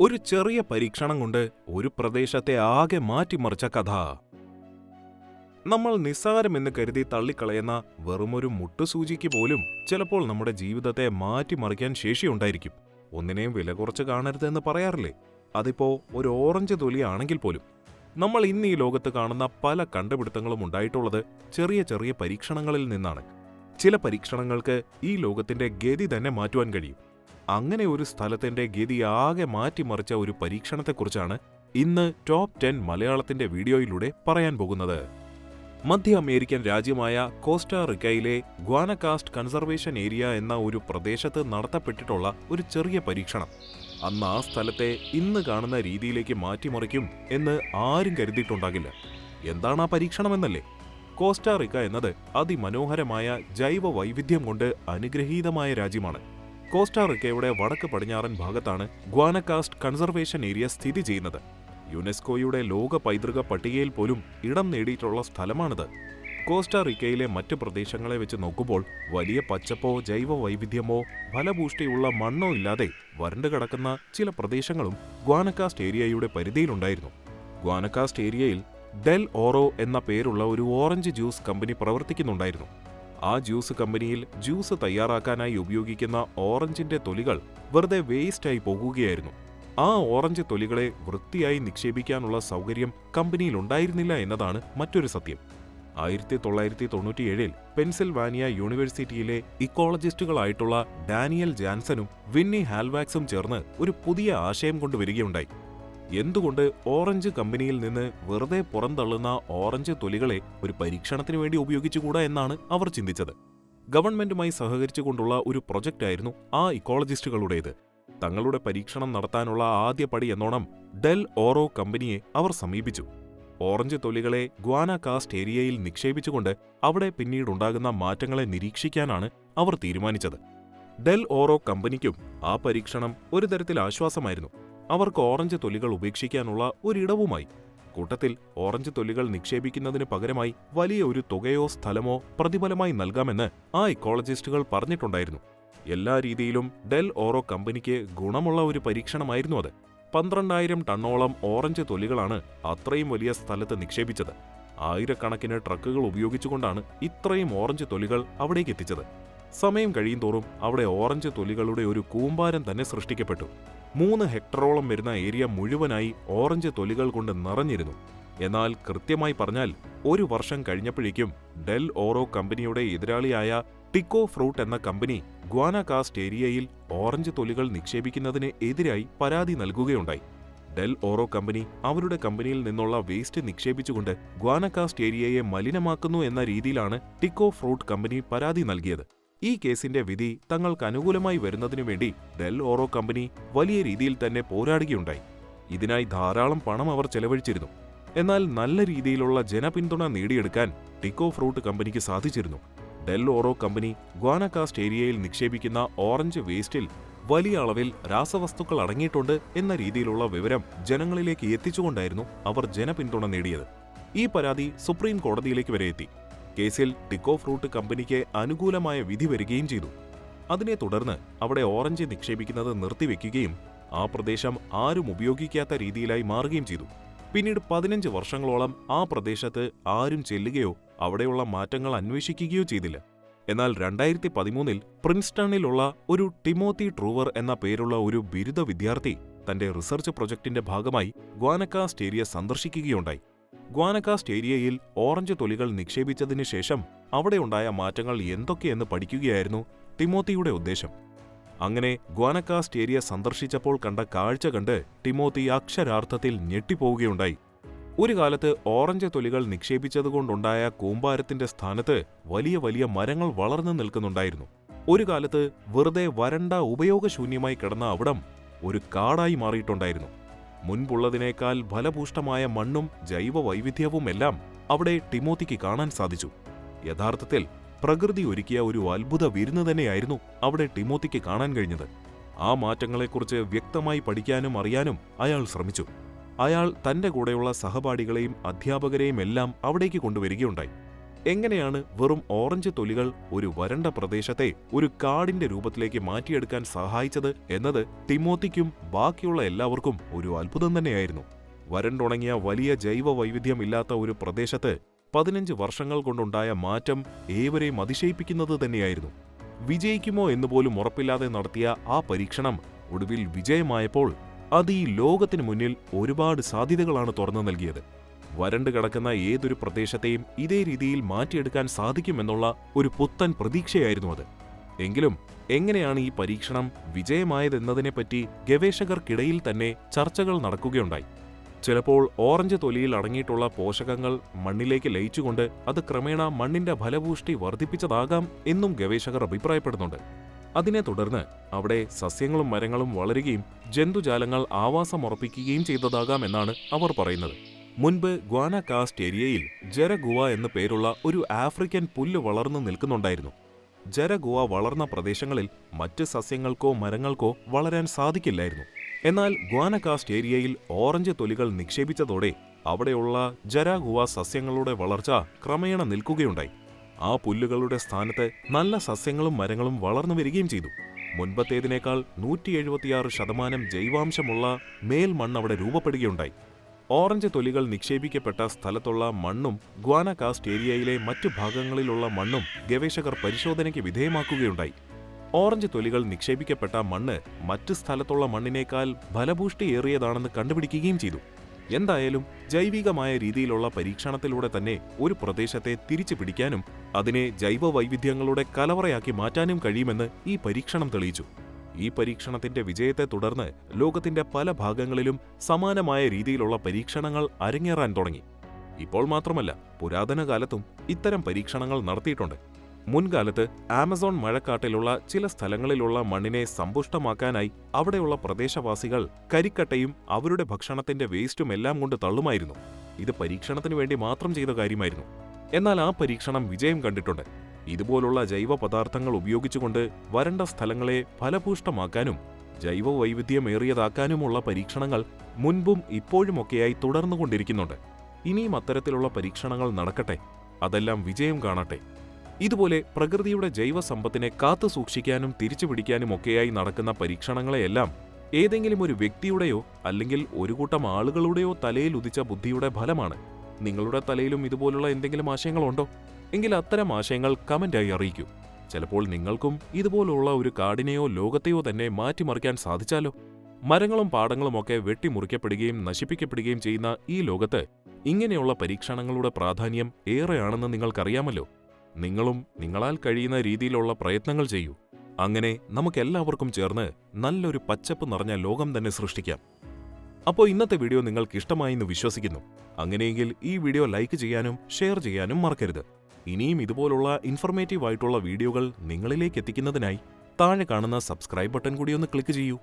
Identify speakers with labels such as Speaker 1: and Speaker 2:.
Speaker 1: ഒരു ചെറിയ പരീക്ഷണം കൊണ്ട് ഒരു പ്രദേശത്തെ ആകെ മാറ്റിമറിച്ച കഥ. നമ്മൾ നിസ്സാരമെന്ന് കരുതി തള്ളിക്കളയുന്ന വെറുമൊരു മുട്ടുസൂചിക്ക് പോലും ചിലപ്പോൾ നമ്മുടെ ജീവിതത്തെ മാറ്റിമറിക്കാൻ ശേഷിയുണ്ടായിരിക്കും. ഒന്നിനെയും വില കുറച്ച് കാണരുതെന്ന് പറയാറില്ലേ? അതിപ്പോ ഒരു ഓറഞ്ച് തൊലിയാണെങ്കിൽ പോലും. നമ്മൾ ഇന്ന് ഈ ലോകത്ത് കാണുന്ന പല കണ്ടുപിടുത്തങ്ങളും ഉണ്ടായിട്ടുള്ളത് ചെറിയ ചെറിയ പരീക്ഷണങ്ങളിൽ നിന്നാണ്. ചില പരീക്ഷണങ്ങൾക്ക് ഈ ലോകത്തിന്റെ ഗതി തന്നെ മാറ്റുവാൻ കഴിയും. അങ്ങനെ ഒരു സ്ഥലത്തിന്റെ ഗതി ആകെ മാറ്റിമറിച്ച ഒരു പരീക്ഷണത്തെക്കുറിച്ചാണ് ഇന്ന് ടോപ്പ് ടെൻ മലയാളത്തിന്റെ വീഡിയോയിലൂടെ പറയാൻ പോകുന്നത്. മധ്യ അമേരിക്കൻ രാജ്യമായ കോസ്റ്റാറിക്കയിലെ ഗ്വാനകാസ്റ്റ് കൺസർവേഷൻ ഏരിയ എന്ന ഒരു പ്രദേശത്ത് നടത്തപ്പെട്ടിട്ടുള്ള ഒരു ചെറിയ പരീക്ഷണം. അന്ന് ആ സ്ഥലത്തെ ഇന്ന് കാണുന്ന രീതിയിലേക്ക് മാറ്റിമറിക്കും എന്ന് ആരും കരുതിയിട്ടുണ്ടാകില്ല. എന്താണ് ആ പരീക്ഷണമെന്നല്ലേ? കോസ്റ്റാറിക്ക എന്നത് അതിമനോഹരമായ ജൈവ വൈവിധ്യം കൊണ്ട് അനുഗ്രഹീതമായ രാജ്യമാണ്. കോസ്റ്റാറിക്കയുടെ വടക്ക് പടിഞ്ഞാറൻ ഭാഗത്താണ് ഗ്വാനകാസ്റ്റ് കൺസർവേഷൻ ഏരിയ സ്ഥിതി ചെയ്യുന്നത്. യുനെസ്കോയുടെ ലോക പൈതൃക പട്ടികയിൽ പോലും ഇടം നേടിയിട്ടുള്ള സ്ഥലമാണിത്. കോസ്റ്റാറിക്കയിലെ മറ്റ് പ്രദേശങ്ങളെ വെച്ച് നോക്കുമ്പോൾ വലിയ പച്ചപ്പോ ജൈവ വൈവിധ്യമോ ഫലഭൂഷ്ടിയുള്ള മണ്ണോ ഇല്ലാതെ വരണ്ടു കിടക്കുന്ന ചില പ്രദേശങ്ങളും ഗ്വാനകാസ്റ്റ് ഏരിയയുടെ പരിധിയിലുണ്ടായിരുന്നു. ഗ്വാനകാസ്റ്റ് ഏരിയയിൽ ഡെൽ ഓറോ എന്ന പേരുള്ള ഒരു ഓറഞ്ച് ജ്യൂസ് കമ്പനി പ്രവർത്തിക്കുന്നുണ്ടായിരുന്നു. ആ ജ്യൂസ് കമ്പനിയിൽ ജ്യൂസ് തയ്യാറാക്കാനായി ഉപയോഗിക്കുന്ന ഓറഞ്ചിന്റെ തൊലികൾ വെറുതെ വേസ്റ്റായി പോകുകയായിരുന്നു. ആ ഓറഞ്ച് തൊലികളെ വൃത്തിയായി നിക്ഷേപിക്കാനുള്ള സൗകര്യം കമ്പനിയിൽ ഉണ്ടായിരുന്നില്ല എന്നതാണ് മറ്റൊരു സത്യം. ആയിരത്തി തൊള്ളായിരത്തി തൊണ്ണൂറ്റിയേഴിൽ പെൻസിൽവാനിയ യൂണിവേഴ്സിറ്റിയിലെ ഇക്കോളജിസ്റ്റുകളായിട്ടുള്ള ഡാനിയൽ ജാൻസനും വിന്നി ഹാൽവാക്സും ചേർന്ന് ഒരു പുതിയ ആശയം കൊണ്ടുവരികയുണ്ടായി. എന്തുകൊണ്ട് ഓറഞ്ച് കമ്പനിയിൽ നിന്ന് വെറുതെ പുറന്തള്ളുന്ന ഓറഞ്ച് തൊലികളെ ഒരു പരീക്ഷണത്തിന് വേണ്ടി ഉപയോഗിച്ചുകൂടാ എന്നാണ് അവർ ചിന്തിച്ചത്. ഗവൺമെന്റുമായി സഹകരിച്ചുകൊണ്ടുള്ള ഒരു പ്രൊജക്റ്റായിരുന്നു ആ ഇക്കോളജിസ്റ്റുകളുടേത്. തങ്ങളുടെ പരീക്ഷണം നടത്താനുള്ള ആദ്യ പടി എന്നോണം ഡെൽ ഓറോ കമ്പനിയെ അവർ സമീപിച്ചു. ഓറഞ്ച് തൊലികളെ ഗ്വാന കാസ്റ്റ് ഏരിയയിൽ നിക്ഷേപിച്ചുകൊണ്ട് അവിടെ പിന്നീടുണ്ടാകുന്ന മാറ്റങ്ങളെ നിരീക്ഷിക്കാനാണ് അവർ തീരുമാനിച്ചത്. ഡെൽ ഓറോ കമ്പനിക്കും ആ പരീക്ഷണം ഒരു തരത്തിൽ ആശ്വാസമായിരുന്നു. അവർക്ക് ഓറഞ്ച് തൊലികൾ ഉപേക്ഷിക്കാനുള്ള ഒരിടവുമായി. കൂട്ടത്തിൽ ഓറഞ്ച് തൊലികൾ നിക്ഷേപിക്കുന്നതിന് പകരമായി വലിയ ഒരു തുകയോ സ്ഥലമോ പ്രതിഫലമായി നൽകാമെന്ന് ആ ഇക്കോളജിസ്റ്റുകൾ പറഞ്ഞിട്ടുണ്ടായിരുന്നു. എല്ലാ രീതിയിലും ഡെൽ ഓറോ കമ്പനിക്ക് ഗുണമുള്ള ഒരു പരീക്ഷണമായിരുന്നു അത്. പന്ത്രണ്ടായിരം ടണ്ണോളം ഓറഞ്ച് തൊലികളാണ് അത്രയും വലിയ സ്ഥലത്ത് നിക്ഷേപിച്ചത്. ആയിരക്കണക്കിന് ട്രക്കുകൾ ഉപയോഗിച്ചുകൊണ്ടാണ് ഇത്രയും ഓറഞ്ച് തൊലികൾ അവിടേക്ക് എത്തിച്ചത്. സമയം കഴിയും തോറും അവിടെ ഓറഞ്ച് തൊലികളുടെ ഒരു കൂമ്പാരം തന്നെ സൃഷ്ടിക്കപ്പെട്ടു. മൂന്ന് ഹെക്ടറോളം വരുന്ന ഏരിയ മുഴുവനായി ഓറഞ്ച് തൊലികൾ കൊണ്ട് നിറഞ്ഞിരുന്നു. എന്നാൽ കൃത്യമായി പറഞ്ഞാൽ ഒരു വർഷം കഴിഞ്ഞപ്പോഴേക്കും ഡെൽ ഓറോ കമ്പനിയുടെ എതിരാളിയായ ടിക്കോ ഫ്രൂട്ട് എന്ന കമ്പനി ഗ്വാനകാസ്റ്റ് ഏരിയയിൽ ഓറഞ്ച് തൊലികൾ നിക്ഷേപിക്കുന്നതിന് എതിരായി പരാതി നൽകുകയുണ്ടായി. ഡെൽ ഓറോ കമ്പനി അവരുടെ കമ്പനിയിൽ നിന്നുള്ള വേസ്റ്റ് നിക്ഷേപിച്ചുകൊണ്ട് ഗ്വാനകാസ്റ്റ് ഏരിയയെ മലിനമാക്കുന്നു എന്ന രീതിയിലാണ് ടിക്കോ ഫ്രൂട്ട് കമ്പനി പരാതി നൽകിയത്. ഈ കേസിന്റെ വിധി തങ്ങൾക്ക് അനുകൂലമായി വരുന്നതിനു വേണ്ടി ഡെൽ ഓറോ കമ്പനി വലിയ രീതിയിൽ തന്നെ പോരാടുകയുണ്ടായി. ഇതിനായി ധാരാളം പണം അവർ ചെലവഴിച്ചിരുന്നു. എന്നാൽ നല്ല രീതിയിലുള്ള ജനപിന്തുണ നേടിയെടുക്കാൻ ടിക്കോ ഫ്രൂട്ട് കമ്പനിക്ക് സാധിച്ചിരുന്നു. ഡെൽ ഓറോ കമ്പനി ഗ്വാനകാസ്റ്റ് ഏരിയയിൽ നിക്ഷേപിക്കുന്ന ഓറഞ്ച് വേസ്റ്റിൽ വലിയ അളവിൽ രാസവസ്തുക്കൾ അടങ്ങിയിട്ടുണ്ട് എന്ന രീതിയിലുള്ള വിവരം ജനങ്ങളിലേക്ക് എത്തിച്ചുകൊണ്ടായിരുന്നു അവർ ജനപിന്തുണ നേടിയത്. ഈ പരാതി സുപ്രീം കോടതിയിലേക്ക് വരെ എത്തി. കേസിൽ ടിക്കോ ഫ്രൂട്ട് കമ്പനിക്ക് അനുകൂലമായ വിധി വരികയും ചെയ്തു. അതിനെ തുടർന്ന് അവിടെ ഓറഞ്ച് നിക്ഷേപിക്കുന്നത് നിർത്തിവെക്കുകയും ആ പ്രദേശം ആരും ഉപയോഗിക്കാത്ത രീതിയിലായി മാറുകയും ചെയ്തു. പിന്നീട് പതിനഞ്ച് വർഷങ്ങളോളം ആ പ്രദേശത്ത് ആരും ചെല്ലുകയോ അവിടെയുള്ള മാറ്റങ്ങൾ അന്വേഷിക്കുകയോ ചെയ്തില്ല. എന്നാൽ രണ്ടായിരത്തി പതിമൂന്നിൽ പ്രിൻസ്റ്റണിലുള്ള ഒരു ടിമോത്തി ട്രൂവർ എന്ന പേരുള്ള ഒരു ബിരുദ വിദ്യാർത്ഥി തന്റെ റിസർച്ച് പ്രൊജക്ടിന്റെ ഭാഗമായി ഗ്വാനക്കാസ്റ്റേരിയ സന്ദർശിക്കുകയുണ്ടായി. ഗ്വാനകാസ്റ്റ് ഏരിയയിൽ ഓറഞ്ച് തൊലികൾ നിക്ഷേപിച്ചതിന് ശേഷം അവിടെയുണ്ടായ മാറ്റങ്ങൾ എന്തൊക്കെയെന്ന് പഠിക്കുകയായിരുന്നു ടിമോത്തിയുടെ ഉദ്ദേശം. അങ്ങനെ ഗ്വാനകാസ്റ്റ് ഏരിയ സന്ദർശിച്ചപ്പോൾ കണ്ട കാഴ്ച കണ്ട് ടിമോത്തി അക്ഷരാർത്ഥത്തിൽ ഞെട്ടിപ്പോവുകയുണ്ടായി. ഒരു കാലത്ത് ഓറഞ്ച് തൊലികൾ നിക്ഷേപിച്ചതുകൊണ്ടുണ്ടായ കൂമ്പാരത്തിന്റെ സ്ഥാനത്ത് വലിയ വലിയ മരങ്ങൾ വളർന്നു നിൽക്കുന്നുണ്ടായിരുന്നു. ഒരു കാലത്ത് വെറുതെ വരണ്ട ഉപയോഗശൂന്യമായി കിടന്ന അവിടം ഒരു കാടായി മാറിയിട്ടുണ്ടായിരുന്നു. മുൻപുള്ളതിനേക്കാൾ ഫലഭൂഷ്ടമായ മണ്ണും ജൈവ വൈവിധ്യവുമെല്ലാം അവിടെ ടിമോത്തിക്ക് കാണാൻ സാധിച്ചു. യഥാർത്ഥത്തിൽ പ്രകൃതി ഒരുക്കിയ ഒരു അത്ഭുത വിരുന്ന് തന്നെയായിരുന്നു അവിടെ ടിമോത്തിക്ക് കാണാൻ കഴിഞ്ഞത്. ആ മാറ്റങ്ങളെക്കുറിച്ച് വ്യക്തമായി പഠിക്കാനും അറിയാനും അയാൾ ശ്രമിച്ചു. അയാൾ തന്റെ കൂടെയുള്ള സഹപാഠികളെയും അധ്യാപകരെയും എല്ലാം അവിടേക്ക് കൊണ്ടുവരികയുണ്ടായി. എങ്ങനെയാണ് വെറും ഓറഞ്ച് തൊലികൾ ഒരു വരണ്ട പ്രദേശത്തെ ഒരു കാടിന്റെ രൂപത്തിലേക്ക് മാറ്റിയെടുക്കാൻ സഹായിച്ചത് എന്നത് ടിമോത്തിക്കും ബാക്കിയുള്ള എല്ലാവർക്കും ഒരു അത്ഭുതം തന്നെയായിരുന്നു. വരണ്ടുണങ്ങിയ വലിയ ജൈവ വൈവിധ്യമില്ലാത്ത ഒരു പ്രദേശത്ത് പതിനഞ്ച് വർഷങ്ങൾ കൊണ്ടുണ്ടായ മാറ്റം ഏവരെയും അതിശയിപ്പിക്കുന്നത് തന്നെയായിരുന്നു. വിജയിക്കുമോ എന്നുപോലും ഉറപ്പില്ലാതെ നടത്തിയ ആ പരീക്ഷണം ഒടുവിൽ വിജയമായപ്പോൾ അത് ഈ ലോകത്തിനു മുന്നിൽ ഒരുപാട് സാധ്യതകളാണ് തുറന്നു നൽകിയത്. വരണ്ടു കിടക്കുന്ന ഏതൊരു പ്രദേശത്തെയും ഇതേ രീതിയിൽ മാറ്റിയെടുക്കാൻ സാധിക്കുമെന്നുള്ള ഒരു പുത്തൻ പ്രതീക്ഷയായിരുന്നു അത്. എങ്കിലും എങ്ങനെയാണ് ഈ പരീക്ഷണം വിജയമായതെന്നതിനെപ്പറ്റി ഗവേഷകർക്കിടയിൽ തന്നെ ചർച്ചകൾ നടക്കുകയുണ്ടായി. ചിലപ്പോൾ ഓറഞ്ച് തൊലിയിൽ അടങ്ങിയിട്ടുള്ള പോഷകങ്ങൾ മണ്ണിലേക്ക് ലയിച്ചുകൊണ്ട് അത് ക്രമേണ മണ്ണിന്റെ ഫലപുഷ്ടി വർദ്ധിപ്പിച്ചതാകാം എന്നും ഗവേഷകർ അഭിപ്രായപ്പെടുന്നുണ്ട്. അതിനെ തുടർന്ന് അവിടെ സസ്യങ്ങളും മരങ്ങളും വളരുകയും ജന്തുജാലങ്ങൾ ആവാസമുറപ്പിക്കുകയും ചെയ്തതാകാം എന്നാണ് അവർ പറയുന്നത്. മുൻപ് ഗ്വാനകാസ്റ്റ് ഏരിയയിൽ ജരഗുവ എന്ന പേരുള്ള ഒരു ആഫ്രിക്കൻ പുല്ല് വളർന്നു നിൽക്കുന്നുണ്ടായിരുന്നു. ജരഗുവ വളർന്ന പ്രദേശങ്ങളിൽ മറ്റ് സസ്യങ്ങൾക്കോ മരങ്ങൾക്കോ വളരാൻ സാധിക്കില്ലായിരുന്നു. എന്നാൽ ഗ്വാനകാസ്റ്റ് ഏരിയയിൽ ഓറഞ്ച് തൊലികൾ നിക്ഷേപിച്ചതോടെ അവിടെയുള്ള ജരാഗുവ സസ്യങ്ങളുടെ വളർച്ച ക്രമേണ നിൽക്കുകയുണ്ടായി. ആ പുല്ലുകളുടെ സ്ഥാനത്ത് നല്ല സസ്യങ്ങളും മരങ്ങളും വളർന്നു വരികയും ചെയ്തു. മുൻപത്തേതിനേക്കാൾ നൂറ്റി എഴുപത്തിയാറ് ശതമാനം ജൈവാംശമുള്ള മേൽമണ്ണ് അവിടെ രൂപപ്പെടുകയുണ്ടായി. ഓറഞ്ച് തൊലികൾ നിക്ഷേപിക്കപ്പെട്ട സ്ഥലത്തുള്ള മണ്ണും ഗ്വാനകാസ്റ്റ് ഏരിയയിലെ മറ്റു ഭാഗങ്ങളിലുള്ള മണ്ണും ഗവേഷകർ പരിശോധനയ്ക്ക് വിധേയമാക്കുകയുണ്ടായി. ഓറഞ്ച് തൊലികൾ നിക്ഷേപിക്കപ്പെട്ട മണ്ണ് മറ്റ് സ്ഥലത്തുള്ള മണ്ണിനേക്കാൾ ഫലഭൂഷ്ടിയേറിയതാണെന്ന് കണ്ടുപിടിക്കുകയും ചെയ്തു. എന്തായാലും ജൈവികമായ രീതിയിലുള്ള പരീക്ഷണത്തിലൂടെ തന്നെ ഒരു പ്രദേശത്തെ തിരിച്ചു പിടിക്കാനും അതിനെ ജൈവവൈവിധ്യങ്ങളുടെ കലവറയാക്കി മാറ്റാനും കഴിയുമെന്ന് ഈ പരീക്ഷണം തെളിയിച്ചു. ഈ പരീക്ഷണത്തിന്റെ വിജയത്തെ തുടർന്ന് ലോകത്തിന്റെ പല ഭാഗങ്ങളിലും സമാനമായ രീതിയിലുള്ള പരീക്ഷണങ്ങൾ അരങ്ങേറാൻ തുടങ്ങി. ഇപ്പോൾ മാത്രമല്ല പുരാതന കാലത്തും ഇത്തരം പരീക്ഷണങ്ങൾ നടത്തിയിട്ടുണ്ട്. മുൻകാലത്ത് ആമസോൺ മഴക്കാട്ടിലുള്ള ചില സ്ഥലങ്ങളിലുള്ള മണ്ണിനെ സമ്പുഷ്ടമാക്കാനായി അവിടെയുള്ള പ്രദേശവാസികൾ കരിക്കട്ടയും അവരുടെ ഭക്ഷണത്തിന്റെ വേസ്റ്റും എല്ലാം കൊണ്ട് തള്ളുമായിരുന്നു. ഇത് പരീക്ഷണത്തിനു വേണ്ടി മാത്രം ചെയ്ത കാര്യമായിരുന്നു. എന്നാൽ ആ പരീക്ഷണം വിജയം കണ്ടിട്ടുണ്ട്. ഇതുപോലുള്ള ജൈവ പദാർത്ഥങ്ങൾ ഉപയോഗിച്ചുകൊണ്ട് വരണ്ട സ്ഥലങ്ങളെ ഫലഭൂഷ്ടമാക്കാനും ജൈവ വൈവിധ്യമേറിയതാക്കാനുമുള്ള പരീക്ഷണങ്ങൾ മുൻപും ഇപ്പോഴുമൊക്കെയായി തുടർന്നുകൊണ്ടിരിക്കുന്നുണ്ട്. ഇനിയും അത്തരത്തിലുള്ള പരീക്ഷണങ്ങൾ നടക്കട്ടെ. അതെല്ലാം വിജയം കാണട്ടെ. ഇതുപോലെ പ്രകൃതിയുടെ ജൈവ സമ്പത്തിനെ കാത്തു സൂക്ഷിക്കാനും തിരിച്ചുപിടിക്കാനും ഒക്കെയായി നടക്കുന്ന പരീക്ഷണങ്ങളെയെല്ലാം ഏതെങ്കിലും ഒരു വ്യക്തിയുടെയോ അല്ലെങ്കിൽ ഒരു കൂട്ടം ആളുകളുടെയോ തലയിൽ ഉദിച്ച ബുദ്ധിയുടെ ഫലമാണ്. നിങ്ങളുടെ തലയിലും ഇതുപോലുള്ള എന്തെങ്കിലും ആശയങ്ങളുണ്ടോ? എങ്കിൽ അത്തരം ആശയങ്ങൾ കമന്റായി അറിയിക്കൂ. ചിലപ്പോൾ നിങ്ങൾക്കും ഇതുപോലുള്ള ഒരു കാടിനെയോ ലോകത്തെയോ തന്നെ മാറ്റിമറിക്കാൻ സാധിച്ചാലോ? മരങ്ങളും പാടങ്ങളുമൊക്കെ വെട്ടിമുറിക്കപ്പെടുകയും നശിപ്പിക്കപ്പെടുകയും ചെയ്യുന്ന ഈ ലോകത്ത് ഇങ്ങനെയുള്ള പരീക്ഷണങ്ങളുടെ പ്രാധാന്യം ഏറെയാണെന്ന് നിങ്ങൾക്കറിയാമല്ലോ. നിങ്ങളും നിങ്ങളാൽ കഴിയുന്ന രീതിയിലുള്ള പ്രയത്നങ്ങൾ ചെയ്യൂ. അങ്ങനെ നമുക്കെല്ലാവർക്കും ചേർന്ന് നല്ലൊരു പച്ചപ്പ് നിറഞ്ഞ ലോകം തന്നെ സൃഷ്ടിക്കാം. അപ്പോൾ ഇന്നത്തെ വീഡിയോ നിങ്ങൾക്ക് ഇഷ്ടമായി എന്ന് വിശ്വസിക്കുന്നു. അങ്ങനെയെങ്കിൽ ഈ വീഡിയോ ലൈക്ക് ചെയ്യാനും ഷെയർ ചെയ്യാനും മറക്കരുത്. ഇനിയും ഇതുപോലുള്ള ഇൻഫർമേറ്റീവ് ആയിട്ടുള്ള വീഡിയോകൾ നിങ്ങളിലേക്ക് എത്തിക്കുന്നതിനായി താഴെ കാണുന്ന സബ്സ്ക്രൈബ് ബട്ടൺ കൂടി ഒന്ന് ക്ലിക്ക് ചെയ്യൂ.